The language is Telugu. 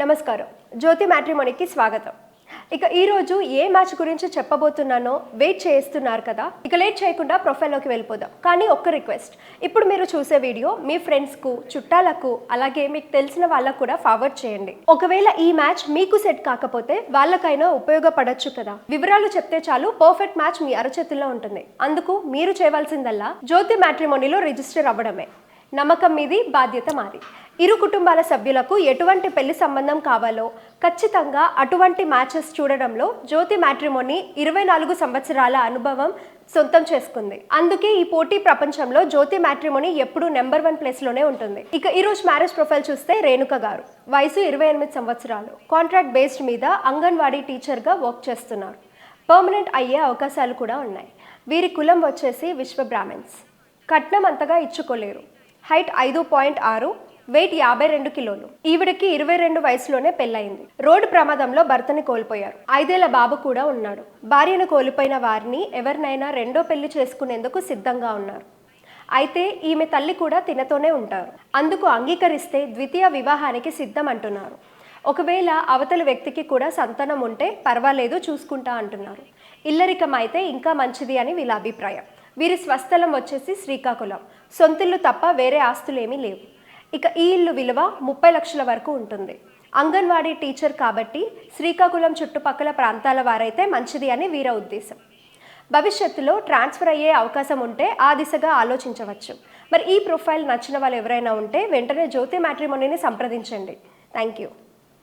నమస్కారం. జ్యోతి మ్యాట్రిమోనీకి స్వాగతం. ఇక ఈరోజు ఏ మ్యాచ్ గురించి చెప్పబోతున్నానో వెయిట్ చేస్తున్నారు కదా ఇక లేట్ చేయకుండా ప్రొఫైల్లోకి వెళ్ళిపోదాం. కానీ ఒక్క రిక్వెస్ట్ ఇప్పుడు మీరు చూసే వీడియో మీ ఫ్రెండ్స్కు చుట్టాలకు అలాగే మీకు తెలిసిన వాళ్ళకు కూడా ఫార్వర్డ్ చేయండి. ఒకవేళ ఈ మ్యాచ్ మీకు సెట్ కాకపోతే వాళ్ళకైనా ఉపయోగపడచ్చు కదా. వివరాలు చెప్తే చాలు పర్ఫెక్ట్ మ్యాచ్ మీ అరచేతుల్లో ఉంటుంది. అందుకు మీరు చేయవలసిందల్లా జ్యోతి మ్యాట్రిమోనీలో రిజిస్టర్ అవ్వడమే. నమ్మకం మీది బాధ్యత మాది. ఇరు కుటుంబాల సభ్యులకు ఎటువంటి పెళ్ళి సంబంధం కావాలో ఖచ్చితంగా అటువంటి మ్యాచెస్ చూడడంలో జ్యోతి మ్యాట్రిమోని ఇరవై నాలుగు సంవత్సరాల అనుభవం సొంతం చేసుకుంది. అందుకే ఈ పోటీ ప్రపంచంలో జ్యోతి మ్యాట్రిమోని ఎప్పుడూ నెంబర్ వన్ ప్లేస్లోనే ఉంటుంది. ఇక ఈ రోజు మ్యారేజ్ ప్రొఫైల్ చూస్తే రేణుక గారు. వయసు ఇరవై ఎనిమిది సంవత్సరాలు. కాంట్రాక్ట్ బేస్డ్ మీద అంగన్వాడీ టీచర్గా వర్క్ చేస్తున్నారు. పర్మనెంట్ అయ్యే అవకాశాలు కూడా ఉన్నాయి. వీరి కులం వచ్చేసి విశ్వ బ్రాహ్మిన్స్ కట్నం అంతగా ఇచ్చుకోలేరు. హైట్ ఐదు పాయింట్ ఆరు వెయిట్ యాభై రెండు కిలోలు. ఈవిడకి ఇరవై రెండు వయసులోనే పెళ్ళయింది. రోడ్డు ప్రమాదంలో భర్తని కోల్పోయారు. ఐదేళ్ళ బాబు కూడా ఉన్నాడు. భార్యను కోల్పోయిన వారిని ఎవరినైనా రెండో పెళ్ళి చేసుకునేందుకు సిద్ధంగా ఉన్నారు. అయితే ఈమె తల్లి కూడా తినతోనే ఉంటారు. అందుకు అంగీకరిస్తే ద్వితీయ వివాహానికి సిద్ధం అంటున్నారు. ఒకవేళ అవతలి వ్యక్తికి కూడా సంతానం ఉంటే పర్వాలేదు చూసుకుంటా అంటున్నారు. ఇల్లరికం అయితే ఇంకా మంచిది అని వీళ్ళ అభిప్రాయం. వీరి స్వస్థలం వచ్చేసి శ్రీకాకుళం. సొంతిల్లు తప్ప వేరే ఆస్తులేమీ లేవు. ఇక ఈ ఇల్లు విలువ ముప్పై లక్షల వరకు ఉంటుంది. అంగన్వాడీ టీచర్ కాబట్టి శ్రీకాకుళం చుట్టుపక్కల ప్రాంతాల వారైతే మంచిది అని వీర ఉద్దేశం. భవిష్యత్తులో ట్రాన్స్ఫర్ అయ్యే అవకాశం ఉంటే ఆ దిశగా ఆలోచించవచ్చు. మరి ఈ ప్రొఫైల్ నచ్చిన వాళ్ళు ఎవరైనా ఉంటే వెంటనే జ్యోతి మ్యాట్రిమోనీని సంప్రదించండి. Thank you.